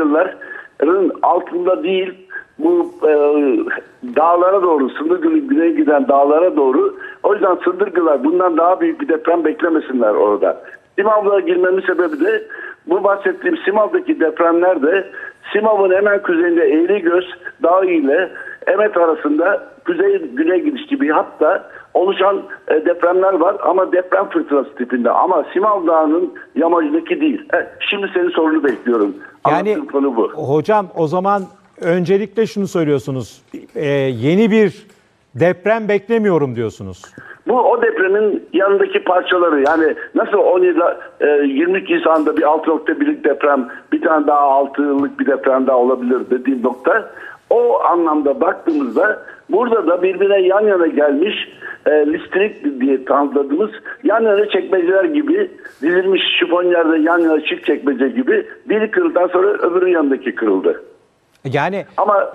Sındırgıların altında değil bu e, dağlara doğru, Sındırgı'nın güneye giden dağlara doğru. O yüzden Sındırgılar bundan daha büyük bir deprem beklemesinler orada. Simav'a girmemin sebebi de bu bahsettiğim Simav'daki depremler de Simav'ın hemen kuzeyinde Eğrigöz Dağı ile Emet arasında kuzey güney gidiş gibi hatta oluşan e, depremler var ama deprem fırtınası tipinde ama Simav Dağı'nın yamacındaki değil. Evet, şimdi senin sorunu bekliyorum. Yani Anlattığım konu bu. hocam o zaman öncelikle şunu söylüyorsunuz. Ee, yeni bir deprem beklemiyorum diyorsunuz. Bu o depremin yanındaki parçaları yani nasıl 17 e, 23 Nisan'da bir 6.1'lik deprem bir tane daha 6'lık bir deprem daha olabilir dediğim nokta o anlamda baktığımızda burada da birbirine yan yana gelmiş e, listrik diye tanımladığımız yan yana çekmeceler gibi dizilmiş şifonyerde yan yana çift çekmece gibi biri kırıldıktan sonra öbürünün yanındaki kırıldı. Yani Ama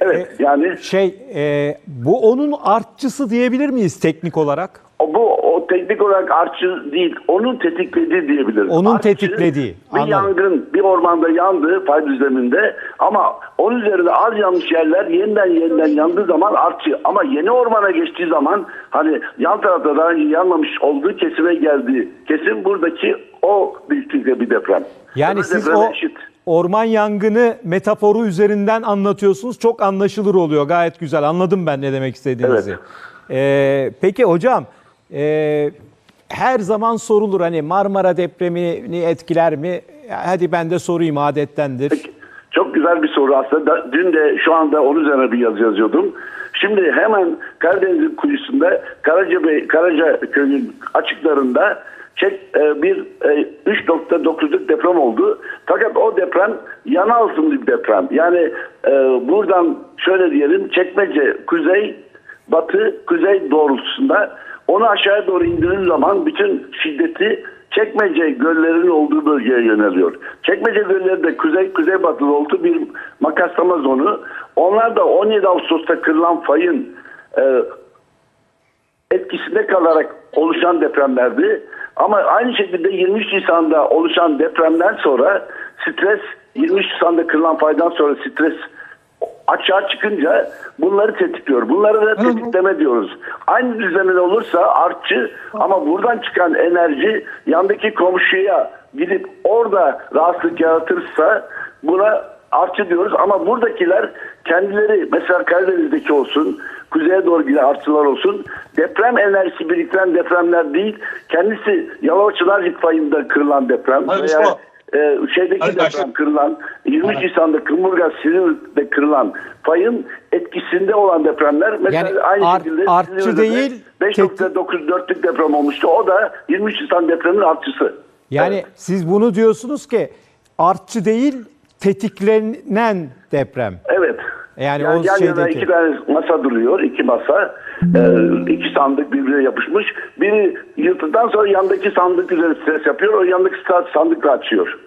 evet yani şey e, bu onun artçısı diyebilir miyiz teknik olarak? Bu o teknik olarak artçı değil, onun tetiklediği diyebiliriz. Onun Artçı, tetiklediği, Bir anladım. yangın bir ormanda yandı fay düzleminde ama onun üzerinde az yanmış yerler yeniden yeniden yandığı zaman artçı. Ama yeni ormana geçtiği zaman hani yan tarafta daha önce yanmamış olduğu kesime geldiği kesim buradaki o büyüklükte bir deprem. Yani Öbür siz o eşit. orman yangını metaforu üzerinden anlatıyorsunuz. Çok anlaşılır oluyor. Gayet güzel. Anladım ben ne demek istediğinizi. Evet. Ee, peki hocam e, her zaman sorulur hani Marmara depremini etkiler mi? Hadi ben de sorayım adettendir. Çok güzel bir soru aslında. Dün de şu anda onun üzerine bir yazı yazıyordum. Şimdi hemen Karadeniz'in kuyusunda Karacabey, Karaca köyün açıklarında çek, e, bir e, 3.9'luk deprem oldu. Fakat o deprem yana altında bir deprem. Yani e, buradan şöyle diyelim çekmece kuzey batı kuzey doğrultusunda onu aşağıya doğru indirir zaman bütün şiddeti Çekmece göllerinin olduğu bölgeye yöneliyor. Çekmece gölleri de kuzey kuzey batı doğrultu bir makaslama zonu. Onlar da 17 Ağustos'ta kırılan fayın e, etkisinde kalarak oluşan depremlerdi. Ama aynı şekilde 23 Nisan'da oluşan depremden sonra stres 23 Nisan'da kırılan faydan sonra stres açığa çıkınca bunları tetikliyor. Bunları da tetikleme diyoruz. Aynı düzenli olursa artçı ama buradan çıkan enerji yandaki komşuya gidip orada rahatsızlık yaratırsa buna artçı diyoruz ama buradakiler kendileri mesela Karadeniz'deki olsun kuzeye doğru giden artçılar olsun deprem enerjisi biriktiren depremler değil kendisi Yalova fayında kırılan deprem Hayır, veya. E, şeydeki Hadi deprem başla. kırılan 23 Nisan'da Kırmırgaz Silivri'de kırılan fayın etkisinde olan depremler mesela Yani aynı ar- şekilde artçı Silivri'de değil, 5.94'lük deprem olmuştu. O da 23 Nisan depreminin artçısı. Yani Evet. siz bunu diyorsunuz ki artçı değil tetiklenen deprem. Yani Yani o yan yana şeydeki- iki tane masa duruyor. iki masa. Ee, iki sandık birbirine yapışmış. Biri yırtıktan sonra yandaki sandık üzerine stres yapıyor. O yandaki sandık açıyor.